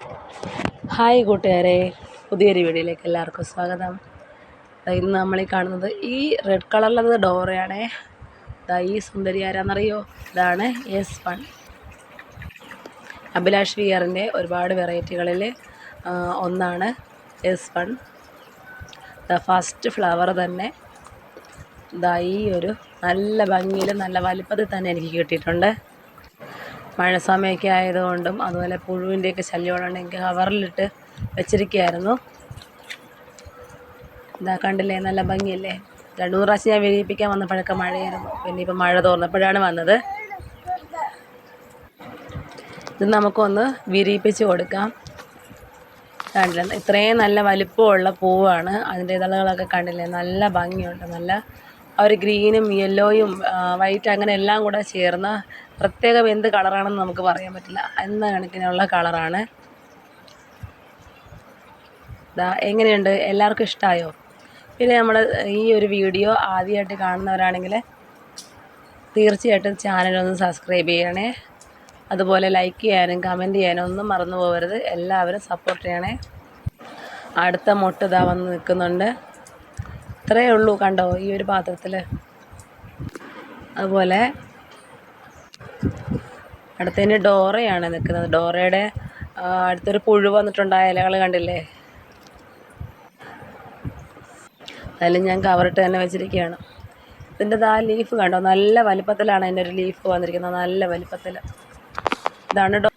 Hi കൂട്ടുകാരെ പുതിയൊരു വീഡിയോയിലേക്ക് എല്ലാവർക്കും സ്വാഗതം. ഇന്ന് നമ്മൾ ഈ കാണുന്നത് ഈ റെഡ് കളറിലത് ഡോറയാണേ. ദാ ഈ സുന്ദരി ആരാന്നറിയോ? ഇതാണ് എസ് വൺ അഭിലാഷ് വിയറിന്റെ ഒരുപാട് വെറൈറ്റികളിൽ ഒന്നാണ് S one the first flower തന്നെ. ദാ ഈ ഒരു നല്ല ഭംഗിയിൽ നല്ല വലിപ്പത്തിൽ തന്നെ എനിക്ക് കിട്ടിയിട്ടുണ്ട്. മഴ സമയമൊക്കെ ആയതുകൊണ്ടും അതുപോലെ പുഴുവിന്റെയൊക്കെ ശല്യമുണ്ടെങ്കിൽ കവറിലിട്ട് വെച്ചിരിക്കുകയായിരുന്നു. ഇതാ കണ്ടില്ലേ നല്ല ഭംഗിയല്ലേ? രണ്ടു മൂന്ന് പ്രാവശ്യം ഞാൻ വിരിയിപ്പിക്കാൻ വന്നപ്പോഴൊക്കെ മഴയായിരുന്നു. പിന്നെ ഇപ്പം മഴ തോർന്നപ്പോഴാണ് വന്നത്. ഇത് നമുക്കൊന്ന് വിരിയിപ്പിച്ച് കൊടുക്കാം. കണ്ടില്ല ഇത്രയും നല്ല വലിപ്പമുള്ള പൂവാണ്. അതിന്റെ ഇതളുകളൊക്കെ കണ്ടില്ലേ നല്ല ഭംഗിയുണ്ട് നല്ല ഒരു ഗ്രീനും യെല്ലോയും വൈറ്റ് അങ്ങനെ എല്ലാം കൂടെ ചേർന്ന പ്രത്യേകം എന്ത് കളറാണെന്ന് നമുക്ക് പറയാൻ പറ്റില്ല. എന്ന കണക്കിനുള്ള കളറാണ്. ഇതാ എങ്ങനെയുണ്ട്? എല്ലാവർക്കും ഇഷ്ടമായോ പിന്നെ നമ്മൾ ഈ ഒരു വീഡിയോ ആദ്യമായിട്ട് കാണുന്നവരാണെങ്കിൽ തീർച്ചയായിട്ടും ചാനലൊന്ന് സബ്സ്ക്രൈബ് ചെയ്യണേ. അതുപോലെ ലൈക്ക് ചെയ്യാനും കമന്റ് ചെയ്യാനും ഒന്നും മറന്നു പോകരുത്. എല്ലാവരും സപ്പോർട്ട് ചെയ്യണേ. അടുത്ത മുട്ട് ഇതാ വന്ന് നിൽക്കുന്നുണ്ട്. ഇത്രയേ ഉള്ളൂ കണ്ടോ ഈ ഒരു പാത്രത്തിൽ അതുപോലെ അടുത്തതിന് ഡോറയാണ് നിൽക്കുന്നത്. ഡോറയുടെ അടുത്തൊരു പുഴു വന്നിട്ടുണ്ടായ ഇലകൾ കണ്ടില്ലേ? അതിലും ഞാൻ കവറിട്ട് തന്നെ വെച്ചിരിക്കുകയാണ്. ഇതിന്റെ ആ ലീഫ് കണ്ടോ? നല്ല വലിപ്പത്തിലാണ് അതിന്റെ ഒരു ലീഫ് വന്നിരിക്കുന്നത്. നല്ല വലിപ്പത്തിൽ ഇതാണ്